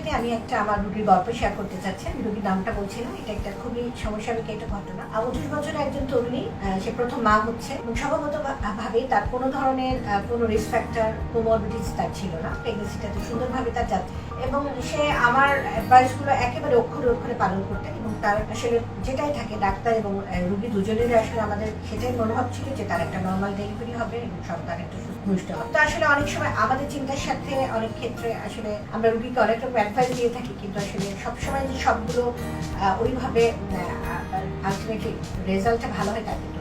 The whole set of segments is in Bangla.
সাথে আমি একটা আমার রুগীর গল্প শেয়ার করতে চাচ্ছি। আমি রুগীর নামটা বলছি না এটা একটা খুবই সমস্যাবিক একটা ঘটনা। উনিশ বছরের একজন তরুণী সে প্রথম মা হচ্ছে এবং স্বভাবত ভাবে তার কোনো ধরনের কোনো রিস্ক ফ্যাক্টর কোমরবিটিস তার ছিল না। প্রেগনেন্সিটাতে সুন্দরভাবে তার যাচ্ছে এবং সে আমার অ্যাডভাইসগুলো একেবারে অক্ষরে অক্ষরে পালন করতেন এবং তার আসলে যেটাই থাকে ডাক্তার এবং রুগী দুজনেরই আসলে আমাদের সেটাই মনোভাব ছিল যে তার একটা নর্মাল ডেলিভারি হবে এবং সন্তান একটা সুস্থ হবে। তো আসলে অনেক সময় আমাদের চিন্তার সাথে অনেক ক্ষেত্রে আসলে আমরা রুগীকে অনেক রকম অ্যাডভাইস দিয়ে থাকি, কিন্তু আসলে সবসময় যে সবগুলো ওইভাবে আলটিমেটলি রেজাল্টটা ভালো হয় তা কিন্তু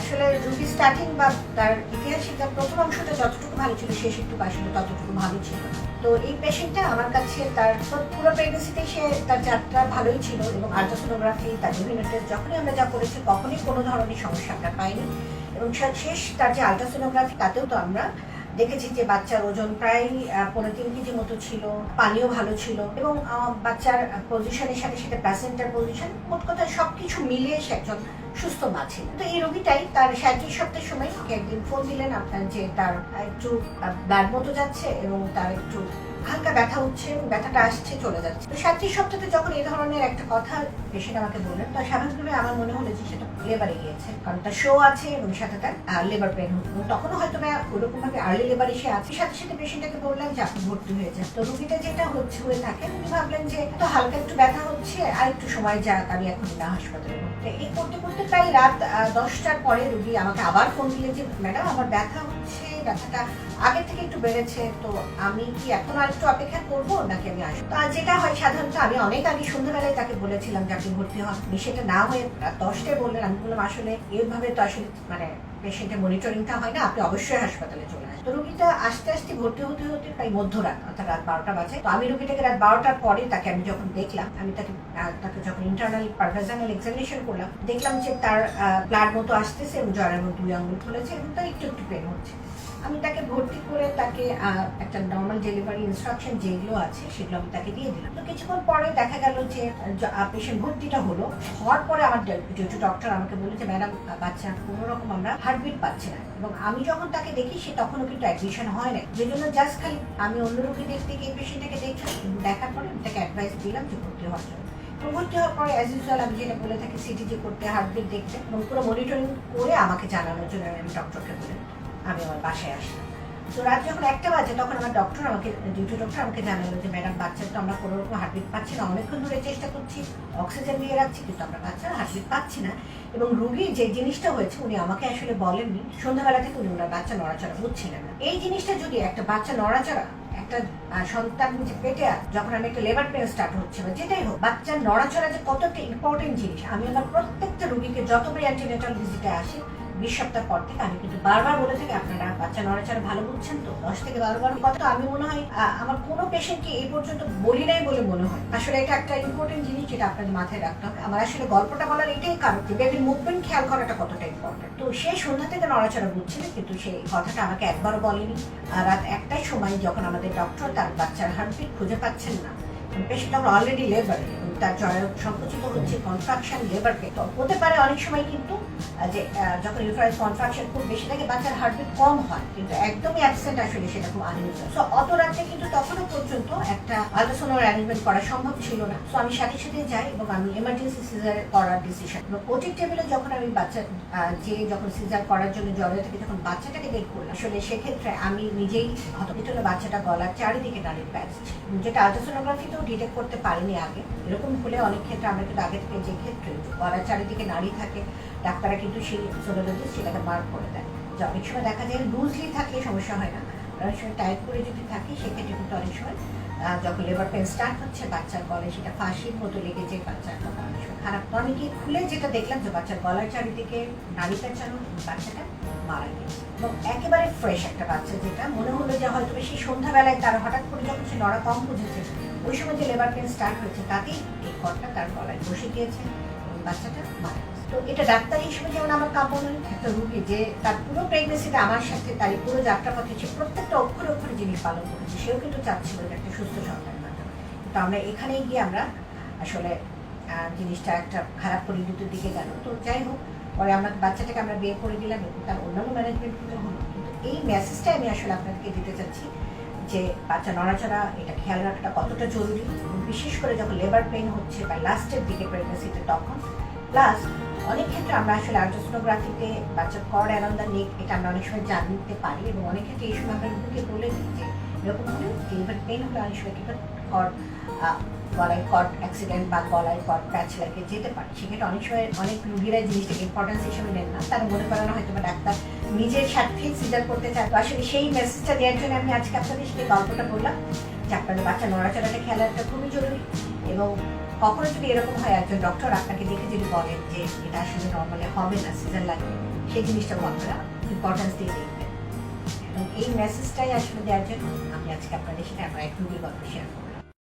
আসলে রুগী স্টার্টিং বা তার ইতিহাসে তার প্রথম অংশটা যতটুকু ভালো ছিল শেষেরটুকু আসলে ততটুকু ভালো ছিল। তো এই পেশেন্টটা আমার কাছে তার পুরো প্রেগনেন্সিতে সে তার যাত্রা ভালোই ছিল এবং আল্ট্রাসোনোগ্রাফি তার বিভিন্ন টেস্ট যখনই আমরা যা করেছি, কখনই কোনো ধরনের সমস্যা আমরা পাইনি। এবং শেষ তার যে আল্ট্রাসোনোগ্রাফি তাতেও তো আমরা দেখেছি যে বাচ্চার ওজন প্রায় পনেরো তিন কেজি মতো ছিল পানিও ভালো ছিল এবং বাচ্চার পজিশনের সাথে সাথে প্যাসেন্টার পজিশন মোট কথা সব কিছু মিলিয়ে সে একজন সুস্থ মা ছিল তো এই রোগীটাই তার সাঁত্রিশ সপ্তাহের সময় একদিন ফোন দিলেন আপনার যে তার একটু ব্যাড মতো যাচ্ছে এবং তার একটু হালকা ব্যথা হচ্ছে, ব্যথাটা আসছে, চলে যাচ্ছে। তো সাঁত্রিশ সপ্তাহে যখন এই ধরনের একটা কথা পেশেন্ট আমাকে বললেন, তো স্বাভাবিকভাবে আমার মনে হলো যে সেটা লেবারে গিয়েছে। কারণ তার শো আছে এবং সাথে তার লেবার পেন হতো তখনও হয়তো না ওরকম ভাবে আর্লি লেবার এসে আছে। সাথে সাথে পেশেন্টটাকে বললাম যে, আপনি ভর্তি হয়ে যান। তো রুগীটা যেটা হচ্ছে, হয়ে থাকে, উনি ভাবলেন যে তো হালকা একটু ব্যথা হচ্ছে, আর একটু সময় যাক, আমি এখন না হাসপাতালে ভর্তি। এই করতে করতে প্রায় রাত দশটার পরে রুগী আমাকে আবার ফোন দিলেন যে, ম্যাডাম, আমার ব্যথা হচ্ছে ব্যথাটা আগের থেকে একটু বেড়েছে, তো আমি কি এখন আর একটু অপেক্ষা করব নাকি আমি আসব? তো আর যেটা হয় সাধারণত আমি অনেক আগে সন্ধ্যাবেলায় তাকে বলেছিলাম যে আপনি ভর্তি হন। সেটা না হয়ে দশটায় বললেন। আমি বললাম, আসলে এইভাবে তো আসলে মানে পেশেন্টের মনিটরিংটা হয় না, আপনি অবশ্যই হাসপাতালে চলে আসেন তো রুগীটা আস্তে আস্তে ভর্তি হতে হতে প্রায় মধ্যরাত, অর্থাৎ রাত বারোটা বাজে। তো আমি রুগীটাকে রাত বারোটার পরে তাকে আমি যখন দেখলাম, আমি তাকে তাকে যখন ইন্টারনাল পারভেজানাল এক্সামিনেশন করলাম, দেখলাম যে তার ব্লাড মতো আসতেছে এবং জ্বরের মতো দুই আঙুল খুলেছে এবং তার একটু একটু পেন হচ্ছে। আমি তাকে ভর্তি করে তাকে একটা নর্মাল ডেলিভারি ইনস্ট্রাকশন যেগুলো আছে সেগুলো আমি তাকে দিয়ে দিলাম। তো কিছুক্ষণ পরে দেখা গেল যে পেশেন্ট ভর্তিটা হলো, হওয়ার পরে আমার ডিউটি ডক্টর আমাকে বলেছে ম্যাডাম বাচ্চা কোনো রকম আমরা হার্টবিট পাচ্ছে না। এবং আমি যখন তাকে দেখি, সে তখনও কিন্তু অ্যাডমিশন হয় না যে জন্য জাস্ট খালি আমি অন্য রোগী দেখতে গিয়ে পেশেন্টটাকে দেখলাম দেখার পরে আমি তাকে অ্যাডভাইস দিলাম যে ভর্তি হওয়ার জন্য। ভর্তি হওয়ার পরে অ্যাজ ইউজুয়াল আমি যেটা বলে থাকি সিটিজি করতে, হার্টবিট দেখতে, এবং পুরো মনিটরিং করে আমাকে জানানোর জন্য আমি ডক্টরকে বলে আমি আমার বাসায় আসলাম। তো রাত যখন একটা বাজে, তখন আমার ডক্টর আমাকে ডিউটি ডক্টর আমাকে জানালো যে, ম্যাডাম বাচ্চার তো আমরা কোনো রকম হার্টবিট পাচ্ছি না, অনেকক্ষণ ধরে চেষ্টা করছি অক্সিজেন দিয়ে রাখছি, কিন্তু আমরা বাচ্চার হার্টবিট পাচ্ছি না। এবং রুগীর যে জিনিসটা হয়েছে, উনি আমাকে আসলে বলেননি। সন্ধ্যাবেলা থেকে উনি ওনার বাচ্চা নড়াচড়া বুঝছিলেন না। এই জিনিসটা যদি একটা বাচ্চা নড়াচড়া, একটা সন্তান যে পেটে যখন আমি একটা লেবার পেন স্টার্ট হচ্ছে বা যেটাই হোক, বাচ্চার নড়াচড়া যে কত একটা ইম্পর্টেন্ট জিনিস, আমি আমার প্রত্যেকটা রুগীকে যতবারই অ্যান্টিনেটাল ভিজিটে আসি বিশ সপ্তাহ পর থেকে আমি কিন্তু বারবার বলে থাকি, আপনারা বাচ্চা নড়াচড়া ভালো বুঝছেন তো? দশ থেকে বারো বার কথা আমি মনে হয় আমার কোনো পেশেন্টকে এই পর্যন্ত বলি নাই বলে মনে হয়। আসলে এটা একটা ইম্পর্টেন্ট জিনিস যেটা আপনাদের মাথায় রাখতে হবে। আমার আসলে গল্পটা বলার এটাই কারণ যে বেবির মুভমেন্ট খেয়াল করাটা কতটা ইম্পর্টেন্ট তো সেই সন্ধ্যা থেকে নড়াচড়া বুঝছিল, কিন্তু সেই কথাটা আমাকে একবারও বলেনি। রাত একটাই সময় যখন আমাদের ডক্টর তার বাচ্চার হার্টবিট খুঁজে পাচ্ছেন না পেশেন্ট আমরা অলরেডি লেবার তার জয় সংকুচিত হচ্ছে কনট্রাকশন লেবারকে তো হতে পারে অনেক সময় কিন্তু যে যখন ইউট্রাইস কনট্রাকশন খুব বেশি থাকে, বাচ্চার হার্টবিট কম হয়, কিন্তু একদমই অ্যাবসেন্ট আসলে সেটা খুব আনইউজুয়াল সো অত রাতে কিন্তু তখনও পর্যন্ত একটা আল্ট্রাসোনার অ্যারেঞ্জমেন্ট করা সম্ভব ছিল না। সো আমি সাথে সাথে যাই এবং আমি এমার্জেন্সি সিজার করার ডিসিশন ওটির টেবিলে যখন আমি বাচ্চা যে যখন সিজার করার জন্য জলে থেকে, যখন বাচ্চাটাকে বের করলাম, আসলে সেক্ষেত্রে আমি নিজেই হতবিত বাচ্চাটা গলার চারিদিকে নারীর প্যাচ যেটা আল্ট্রাসোনোগ্রাফিতেও ডিটেক্ট করতে পারিনি আগে। এরকম হলে অনেক ক্ষেত্রে আমরা কিন্তু আগে থেকে যে ক্ষেত্রে গলার চারিদিকে নাড়ি থাকে, ডাক্তাররা কিন্তু সেই সোনোলজিস্ট সেটাকে মার্ক করে দেয়। যে অনেক সময় দেখা যায় লুজলি থাকলে সমস্যা হয় না। অনেক সময় টাইট করে যদি থাকে, সেক্ষেত্রে কিন্তু অনেক সময় যখন লেবার পেন স্টার্ট হচ্ছে, বাচ্চার গলায় সেটা ফাঁসির মতো লেগেছে বাচ্চার খারাপ। গিয়ে খুলে যেটা দেখলাম যে বাচ্চার গলার চারিদিকে নারী পেঁচানো বাচ্চাটা মারা গেছে। এবং একেবারে ফ্রেশ একটা বাচ্চা যেটা, মনে হলো যে হয়তো সেই সন্ধ্যাবেলায় তার হঠাৎ করে যখন সে নড়া কম বুঝেছে, ওই সময় যে লেবার পেন স্টার্ট হয়েছে, তাতেই এই কটটা তার গলায় বসে গিয়েছে বাচ্চাটা মারা গেছে। তো এটা ডাক্তার হিসেবে যেমন আমার নয় একটা রুগী যে তার পুরো প্রেগনেন্সিটা আমার সাথে তার পুরো যাত্রাপথে সে প্রত্যেকটা অক্ষরে অক্ষরে জিনিস পালন করেছে, সেও কিন্তু চাচ্ছিল যে একটা সুস্থ সন্তান কিন্তু আমরা এখানেই গিয়ে আমরা আসলে জিনিসটা একটা খারাপ পরিণতির দিকে গেল। তো যাই হোক, পরে আমার বাচ্চাটাকে আমরা বিয়ে করে দিলাম এবং তার অন্যান্য ম্যানেজমেন্টগুলো হলো। কিন্তু এই মেসেজটাই আমি আসলে আপনাদেরকে দিতে চাচ্ছি যে বাচ্চা নড়াচড়া, এটা খেয়াল রাখাটা কতটা জরুরি বিশেষ করে যখন লেবার পেন হচ্ছে বা লাস্টের দিকে প্রেগনেন্সিতে তখন প্লাস অনেক ক্ষেত্রে আমরা আসলে আল্ট্রাসোনোগ্রাফিতে বাচ্চার কর অ্যারাউন্ড দ্য নেক এটা আমরা অনেক সময় জানতে পারি এবং অনেক ক্ষেত্রে এই সময় আমরা রুগীকে বলে দিই যে, এরকম হলে লিভার পেন হলে অনেক সময় কিন্তু কর গলায় কট অ্যাক্সিডেন্ট বা গলায় কট প্যাচ লাগে যেতে পারে। সেক্ষেত্রে অনেক সময় অনেক রুগীরা জিনিসটাকে ইম্পর্টেন্স হিসেবে নেন না। তারা মনে করেন হয়তো বা ডাক্তার নিজের স্বার্থেই সিজার করতে চায়। তো আসলে সেই মেসেজটা দেওয়ার জন্য আমি আজকে আপনাদের সাথে গল্পটা বললাম যে আপনাদের বাচ্চা নড়াচড়াটা রাখা খুবই জরুরি এবং কখনো যদি এরকম হয়, একজন ডক্টর আপনাকে দেখে যদি বলেন যে এটা আসলে নর্মালি হবে না সিজার লাগবে, সেই জিনিসটাও আপনারা ইম্পর্টেন্স দিয়ে দেখবেন। এবং এই মেসেজটাই আসলে দেওয়ার জন্য আমি আজকে আপনাদের সাথে আমার এক রুগীর গল্প শেয়ার করব।